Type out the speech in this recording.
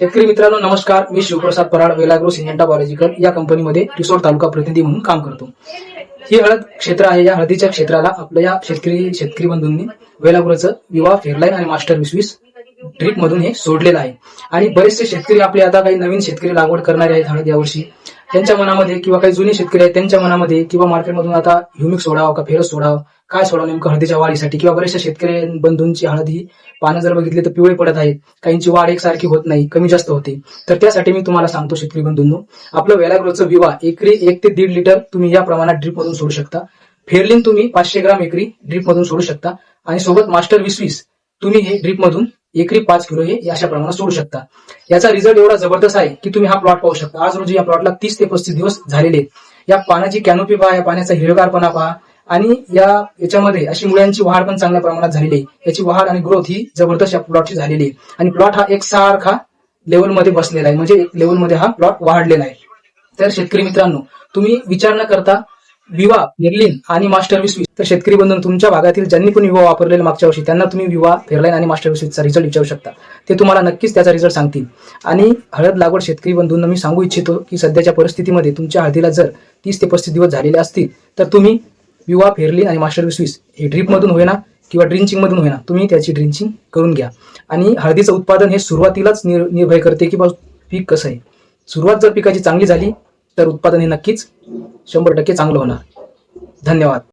शेतकरी मित्रांनो नमस्कार. मी शिवप्रसाद पराड वेलाग्रो सिंजंटा बॉलॉजिकल या कंपनीमध्ये रिसोड तालुका प्रतिनिधी म्हणून काम करतो. ही हळद क्षेत्र आहे. या हळदीच्या क्षेत्राला आपल्या या शेतकरी शेतकरी बंधूंनी वेलाग्रोचं विवाह फेअरलाईन आणि मास्टर विसवीस ड्रीप मधून हे सोडलेलं आहे. आणि बरेचसे शेतकरी आपले आता काही नवीन शेतकरी लागवड करणारे आहेत हळद यावर्षी. त्यांच्या मनामध्ये किंवा काही जुने शेतकरी आहेत त्यांच्या मनामध्ये किंवा मार्केटमधून आता ह्युमिक सोडावं का फेरस सोडावं काय सोडावं नेमकं हळदीच्या वाढीसाठी? किंवा बऱ्याचशा शेतकरी बंधूंची हळदी पानं जर बघितली तर पिवळे पडत आहेत. काहींची वाढ एकसारखी होत नाही कमी जास्त होते. तर त्यासाठी मी तुम्हाला सांगतो शेतकरी बंधूंनो आपलं वेलाग्रोचं विवा एकरी एक ते दीड लिटर तुम्ही या प्रमाणात ड्रीप मधून सोडू शकता. फेरलिन तुम्ही पाचशे ग्राम एकरी ड्रीप मधून सोडू शकता. आणि सोबत मास्टर वीस वीस तुम्ही हे ड्रीप मधून एकरी पाच किलो हे अशा प्रमाणात सोडू शकता. याचा रिझल्ट एवढा जबरदस्त आहे की तुम्ही हा प्लॉट पाहू शकता. आज रोजी या प्लॉटला तीस ते पस्तीस दिवस झालेले या पाण्याची कॅनोपी पहा या पाण्याचा हिरवेगारपणा पहा आणि या याच्यामध्ये अशी मुळ्यांची वाढ पण चांगल्या प्रमाणात झालेली आहे. याची वाढ आणि ग्रोथ ही जबरदस्त या प्लॉटची झालेली आहे. आणि प्लॉट हा एकसारखा लेवलमध्ये बसलेला आहे. म्हणजे एक लेवलमध्ये हा प्लॉट वाढलेला आहे. तर शेतकरी मित्रांनो तुम्ही विचार न करता विवा निर्लिन आणि मास्टर विस्वीस तर शेतकरी बंधून तुमच्या भागातील ज्यांनी पण विवा वापरलेले मागच्या वर्षी त्यांना तुम्ही विवा फेअरलाईन आणि मास्टर विस्वीसचा रिझल्ट विचारू शकता. ते तुम्हाला नक्कीच त्याचा रिझल्ट सांगतील. आणि हळद लागवड शेतकरी बंधूंना मी सांगू इच्छितो की सध्याच्या परिस्थितीमध्ये तुमच्या हळदीला जर तीस ते पस्तीस दिवस झालेले असतील तर तुम्ही विवा फेअरलिन आणि मास्टर विस्वीस हे ड्रीपमधून होईना किंवा ड्रिंचिंग मधून होईना तुम्ही त्याची ड्रिंचिंग करून घ्या. आणि हळदीचं उत्पादन हे सुरुवातीलाच निर्भय करते की बा पीक कसं आहे. सुरुवात जर पिकाची चांगली झाली तर उत्पादन हे नक्कीच शंभर टक्के चांगलं होणार. धन्यवाद.